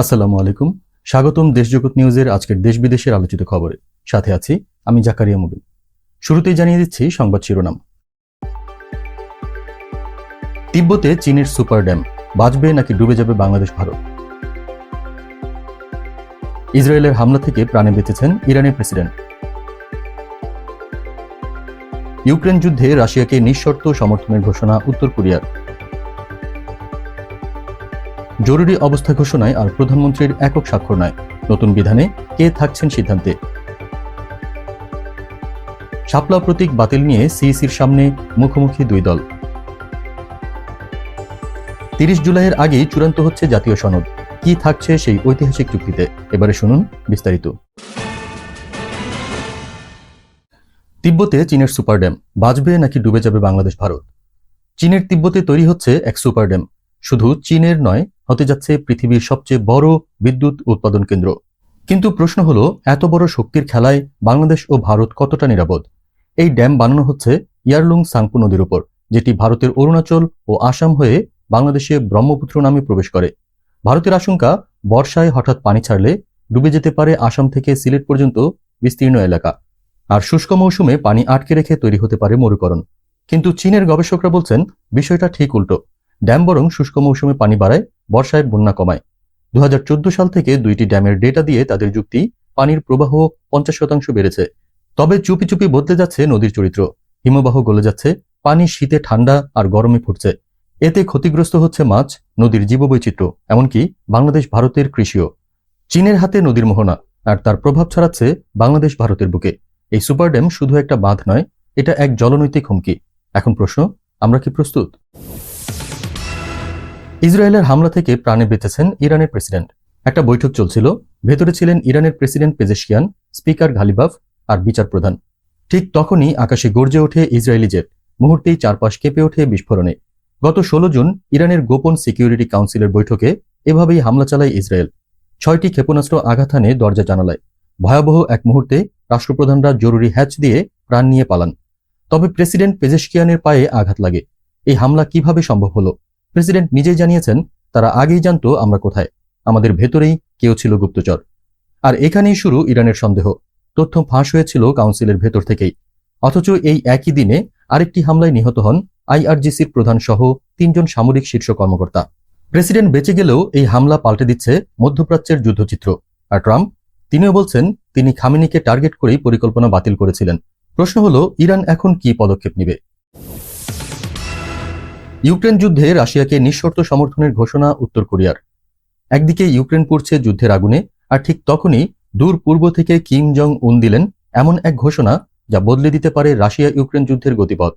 আসসালামু আলাইকুম। স্বাগতম দেশজগৎ নিউজের আজকের দেশ বিদেশের আলোচিত খবরে। সাথে আছি আমি জাকারিয়া মুবিন। শুরুতেই জানিয়ে দিচ্ছি সংবাদ শিরোনাম। তিব্বতে চীনের সুপার ড্যাম, বাঁচবে নাকি ডুবে যাবে বাংলাদেশ, ভারত? ইসরায়েলের হামলা থেকে প্রাণে বেঁচেছেন ইরানের প্রেসিডেন্ট। ইউক্রেন যুদ্ধে রাশিয়াকে নিঃশর্ত সমর্থনের ঘোষণা উত্তর কোরিয়ার। জরুরি অবস্থা ঘোষণায় আর প্রধানমন্ত্রীর একক স্বাক্ষর নয়। নতুন বিধানে কে থাকছেন সিদ্ধান্তে? শাপলা প্রতীক বাতিল নিয়ে সিইসির সামনে মুখোমুখি দুই দল। তিরিশ জুলাইয়ের আগেই চূড়ান্ত হচ্ছে জাতীয় সনদ। কি থাকছে সেই ঐতিহাসিক চুক্তিতে? এবারে শুনুন বিস্তারিত। তিব্বতে চীনের সুপার ড্যাম। বাঁচবে নাকি ডুবে যাবে বাংলাদেশ, ভারত? চীনের তিব্বতে তৈরি হচ্ছে এক সুপার ড্যাম। শুধু চীনের নয় হতে যাচ্ছে পৃথিবীর সবচেয়ে বড় বিদ্যুৎ উৎপাদন কেন্দ্র। কিন্তু প্রশ্ন হলো, এত বড় শক্তির খেলায় বাংলাদেশ ও ভারত কতটা নিরাপদ? এই ড্যাম বানানো হচ্ছে ইয়ারলুং সাংপু নদীর উপর, যেটি ভারতের অরুণাচল ও আসাম হয়ে বাংলাদেশে ব্রহ্মপুত্র নামে প্রবেশ করে। ভারতের আশঙ্কা, বর্ষায় হঠাৎ পানি ছাড়লে ডুবে যেতে পারে আসাম থেকে সিলেট পর্যন্ত বিস্তীর্ণ এলাকা। আর শুষ্ক মৌসুমে পানি আটকে রেখে তৈরি হতে পারে মরুকরণ। কিন্তু চীনের গবেষকরা বলছেন, বিষয়টা ঠিক উল্টো। ড্যাম বরং শুষ্ক মৌসুমে পানি বাড়ায় বর্ষায় বন্যা কমায়। দু হাজার চোদ্দ সাল থেকে দুইটি ড্যামের ডেটা দিয়ে তাদের যুক্তি, পানির প্রবাহ পঞ্চাশ শতাংশ বেড়েছে। তবে চুপি চুপি বদলে যাচ্ছে নদীর চরিত্র। হিমবাহ গলে যাচ্ছে, পানি শীতে ঠান্ডা আর গরমে ফুটছে। এতে ক্ষতিগ্রস্ত হচ্ছে মাছ, নদীর জীববৈচিত্র্য, এমনকি বাংলাদেশ ভারতের কৃষিও। চীনের হাতে নদীর মোহনা, আর তার প্রভাব ছড়াচ্ছে বাংলাদেশ ভারতের বুকে। এই সুপার ড্যাম শুধু একটা বাঁধ নয়, এটা এক জলনৈতিক হুমকি। এখন প্রশ্ন, আমরা কি প্রস্তুত? ইসরায়েলের হামলা থেকে প্রাণে বেঁচেছেন ইরানের প্রেসিডেন্ট। একটা বৈঠক চলছিল, ভেতরে ছিলেন ইরানের প্রেসিডেন্ট পেজেশিয়ান স্পিকার ঘালিবাফ আর বিচার প্রধান ঠিক তখনই আকাশে গর্জে ওঠে ইসরায়েলি জেট। মুহূর্তেই চারপাশ কেঁপে ওঠে বিস্ফোরণে। গত ষোলো জুন ইরানের গোপন সিকিউরিটি কাউন্সিলের বৈঠকে এভাবেই হামলা চালায় ইসরায়েল। ছয়টি ক্ষেপণাস্ত্র আঘাত হানে দরজা জানালায়। ভয়াবহ এক মুহূর্তে রাষ্ট্রপ্রধানরা জরুরি হ্যাচ দিয়ে প্রাণ নিয়ে পালান। তবে প্রেসিডেন্ট পেজেশকিয়ানের পায়ে আঘাত লাগে। এই হামলা কীভাবে সম্ভব হলো? প্রেসিডেন্ট নিজেই জানিয়েছেন, তারা আগেই জানতো আমরা কোথায়। আমাদের ভেতরেই কেউ ছিল গুপ্তচর। আর এখানেই শুরু ইরানের সন্দেহ। তথ্য ফাঁস হয়েছিল কাউন্সিলের ভেতর থেকেই। অথচ এই একই দিনে আরেকটি হামলায় নিহত হন আইআরজিসির প্রধান সহ তিনজন সামরিক শীর্ষ কর্মকর্তা। প্রেসিডেন্ট বেঁচে গেলেও এই হামলা পাল্টে দিচ্ছে মধ্যপ্রাচ্যের যুদ্ধচিত্র। আর ট্রাম্প, তিনিও বলছেন, তিনি খামিনিকে টার্গেট করেই পরিকল্পনা বাতিল করেছিলেন। প্রশ্ন হলো, ইরান এখন কি পদক্ষেপ নেবে? ইউক্রেন যুদ্ধে রাশিয়াকে নিঃশর্ত সমর্থনের ঘোষণা উত্তর কোরিয়ার। একদিকে ইউক্রেন পড়ছে যুদ্ধের আগুনে, আর ঠিক তখনই দূর পূর্ব থেকে কিম জং উন দিলেন এমন এক ঘোষণা যা বদলে দিতে পারে রাশিয়া ইউক্রেন যুদ্ধের গতিপথ।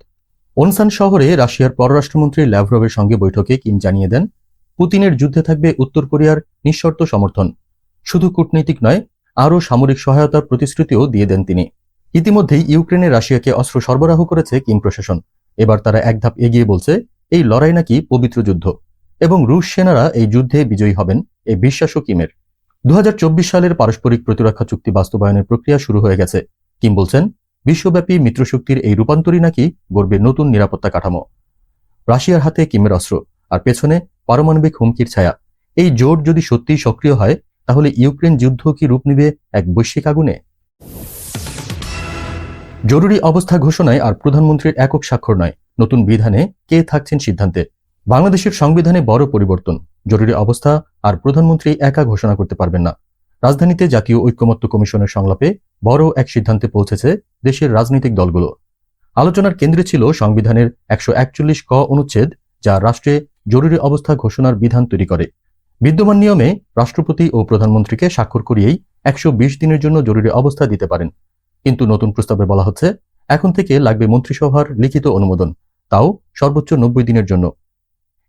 ওনসান শহরে রাশিয়ার পররাষ্ট্রমন্ত্রী ল্যাভরভের সঙ্গে বৈঠকে কিম জানিয়ে দেন, পুতিনের যুদ্ধে থাকবে উত্তর কোরিয়ার নিঃশর্ত সমর্থন। শুধু কূটনৈতিক নয়, আরও সামরিক সহায়তার প্রতিশ্রুতিও দিয়ে দেন তিনি। ইতিমধ্যেই ইউক্রেনে রাশিয়াকে অস্ত্র সরবরাহ করেছে কিম প্রশাসন। এবার তারা এক ধাপ এগিয়ে বলছে এই লড়াই নাকি পবিত্র যুদ্ধ, এবং রুশ সেনারা এই যুদ্ধে বিজয়ী হবেন এই বিশ্বাসও কিমের। দু হাজার চব্বিশ সালের পারস্পরিক প্রতিরক্ষা চুক্তি বাস্তবায়নের প্রক্রিয়া শুরু হয়ে গেছে। কিম বলছেন, বিশ্বব্যাপী মিত্রশক্তির এই রূপান্তরই নাকি গড়বে নতুন নিরাপত্তা কাঠামো। রাশিয়ার হাতে কিমের অস্ত্র, আর পেছনে পারমাণবিক হুমকির ছায়া। এই জোট যদি সত্যিই সক্রিয় হয়, তাহলে ইউক্রেন যুদ্ধ কি রূপ নিবে এক বৈশ্বিক আগুনে? জরুরি অবস্থা ঘোষণায় আর প্রধানমন্ত্রীর একক স্বাক্ষর নয় নতুন বিধানে কে থাকছেন সিদ্ধান্তে? বাংলাদেশের সংবিধানে বড় পরিবর্তন, জরুরি অবস্থা আর প্রধানমন্ত্রী একা ঘোষণা করতে পারবেন না। রাজধানীতে জাতীয় ঐক্যমত্য কমিশনের সংলাপে বড় এক সিদ্ধান্তে পৌঁছেছে দেশের রাজনৈতিক দলগুলো। আলোচনার কেন্দ্রে ছিল সংবিধানের একশো একচল্লিশ ক অনুচ্ছেদ, যা রাষ্ট্রে জরুরি অবস্থা ঘোষণার বিধান তৈরি করে। বিদ্যমান নিয়মে রাষ্ট্রপতি ও প্রধানমন্ত্রীকে স্বাক্ষর করিয়েই একশো বিশ দিনের জন্য জরুরি অবস্থা দিতে পারেন। কিন্তু নতুন প্রস্তাবে বলা হচ্ছে, এখন থেকে লাগবে মন্ত্রিসভার লিখিত অনুমোদন। তাও সর্বোচ্চ নব্বই দিনের জন্য।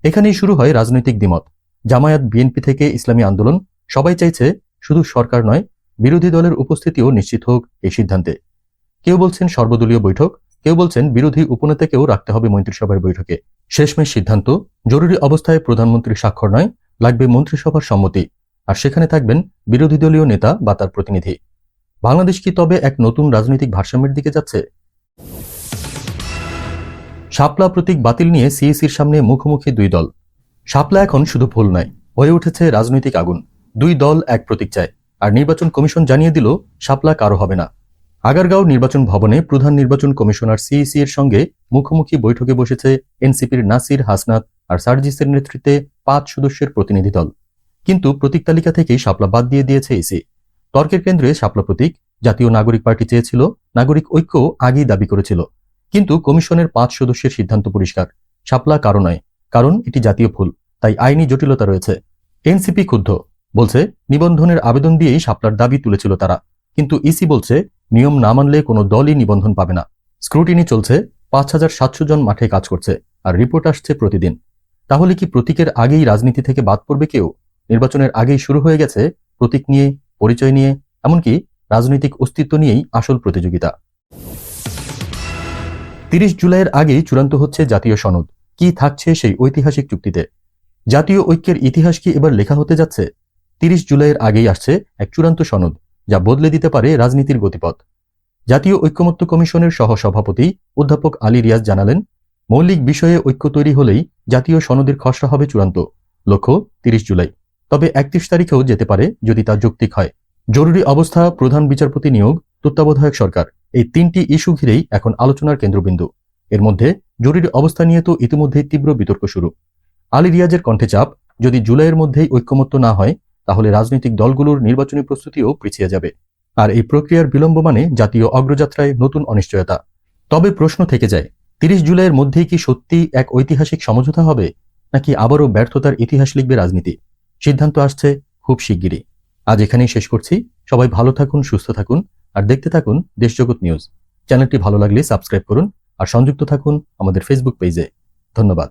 এখানেই শুরু হয় রাজনৈতিক দ্বিমত। জামায়াত, বিএনপি থেকে ইসলামী আন্দোলন সবাই চাইছে শুধু সরকার নয়, বিরোধী দলের উপস্থিতিও নিশ্চিত হোক এই সিদ্ধান্তে। কেউ বলছেন সর্বদলীয় বৈঠক, কেউ বলছেন বিরোধী উপনেতাকেও রাখতে হবে মন্ত্রিসভার বৈঠকে। শেষমেশ সিদ্ধান্ত, জরুরি অবস্থায় প্রধানমন্ত্রীর স্বাক্ষর নয়, লাগবে মন্ত্রিসভার সম্মতি। আর সেখানে থাকবেন বিরোধী দলীয় নেতা বা তার প্রতিনিধি। বাংলাদেশ কি তবে এক নতুন রাজনৈতিক ভারসাম্যের দিকে যাচ্ছে? শাপলা প্রতীক বাতিল নিয়ে সিএসির সামনে মুখোমুখি দুই দল। শাপলা এখন শুধু ভুল নয়, হয়ে উঠেছে রাজনৈতিক আগুন। দুই দল এক প্রতীক চায়, আর নির্বাচন কমিশন জানিয়ে দিল, শাপলা কারও হবে না। আগারগাঁও নির্বাচন ভবনে প্রধান নির্বাচন কমিশনার সিইসি এর সঙ্গে মুখোমুখি বৈঠকে বসেছে এনসিপির নাসির হাসনাত আর সার্জিসের নেতৃত্বে পাঁচ সদস্যের প্রতিনিধি দল। কিন্তু প্রতীক তালিকা থেকেই শাপলা বাদ দিয়ে দিয়েছে ইসি তর্কের কেন্দ্রে শাপলা প্রতীক, জাতীয় নাগরিক পার্টি চেয়েছিল, নাগরিক ঐক্য আগেই দাবি করেছিল। কিন্তু কমিশনের পাঁচ সদস্যের সিদ্ধান্ত পরিষ্কার। শাপলা কারও নয়, কারণ এটি জাতীয় ফুল, তাই আইনি জটিলতা রয়েছে। এনসিপি ক্ষুব্ধ, বলছে, নিবন্ধনের আবেদন দিয়েই শাপলার দাবি তুলেছিল তারা। কিন্তু ইসি বলছে, নিয়ম না মানলে কোনো দলই নিবন্ধন পাবে না। স্ক্রুটিনি চলছে, পাঁচ হাজার সাতশো জন মাঠে কাজ করছে, আর রিপোর্ট আসছে প্রতিদিন। তাহলে কি প্রতীকের আগেই রাজনীতি থেকে বাদ পড়বে কেউ? নির্বাচনের আগেই শুরু হয়ে গেছে প্রতীক নিয়ে, পরিচয় নিয়ে, এমনকি রাজনৈতিক অস্তিত্ব নিয়েই আসল প্রতিযোগিতা। তিরিশ জুলাইয়ের আগেই চূড়ান্ত হচ্ছে জাতীয় সনদ। কি থাকছে সেই ঐতিহাসিক চুক্তিতে? জাতীয় ঐক্যের ইতিহাস কি এবার লেখা হতে যাচ্ছে? তিরিশ জুলাইয়ের আগেই আসছে এক চূড়ান্ত সনদ, যা বদলে দিতে পারে রাজনীতির গতিপথ। জাতীয় ঐক্যমত্য কমিশনের সহসভাপতি অধ্যাপক আলী রিয়াজ জানালেন, মৌলিক বিষয়ে ঐক্য তৈরি হলেই জাতীয় সনদের খসড়া হবে চূড়ান্ত। লক্ষ্য, তিরিশ জুলাই। তবে একত্রিশ তারিখেও যেতে পারে যদি তা যৌক্তিক হয়। জরুরি অবস্থা প্রধান বিচারপতি নিয়োগ, তত্ত্বাবধায়ক সরকার। এই তিনটি ইস্যু ঘিরেই এখন আলোচনার কেন্দ্রবিন্দু। এর মধ্যে জরুরি অবস্থা নিয়ে তো ইতিমধ্যেই তীব্র বিতর্ক শুরু। আলী রিয়াজের কণ্ঠে চাপ, যদি জুলাইয়ের মধ্যেই ঐক্যমত্য না হয়, তাহলে রাজনৈতিক দলগুলোর নির্বাচনী প্রস্তুতিও পিছিয়ে যাবে। আর এই প্রক্রিয়ার বিলম্ব মানে জাতীয় অগ্রযাত্রায় নতুন অনিশ্চয়তা। তবে প্রশ্ন থেকে যায়, তিরিশ জুলাইয়ের মধ্যেই কি সত্যি এক ঐতিহাসিক সমঝোতা হবে, নাকি আবারও ব্যর্থতার ইতিহাস লিখবে রাজনীতি? সিদ্ধান্ত আসছে খুব শিগগিরই। আজ এখানেই শেষ করছি। সবাই ভালো থাকুন, সুস্থ থাকুন। আর দেখতে থাকুন দেশজগৎ নিউজ। চ্যানেলটি ভালো লাগলে সাবস্ক্রাইব করুন আর সংযুক্ত থাকুন আমাদের ফেসবুক পেজে ধন্যবাদ।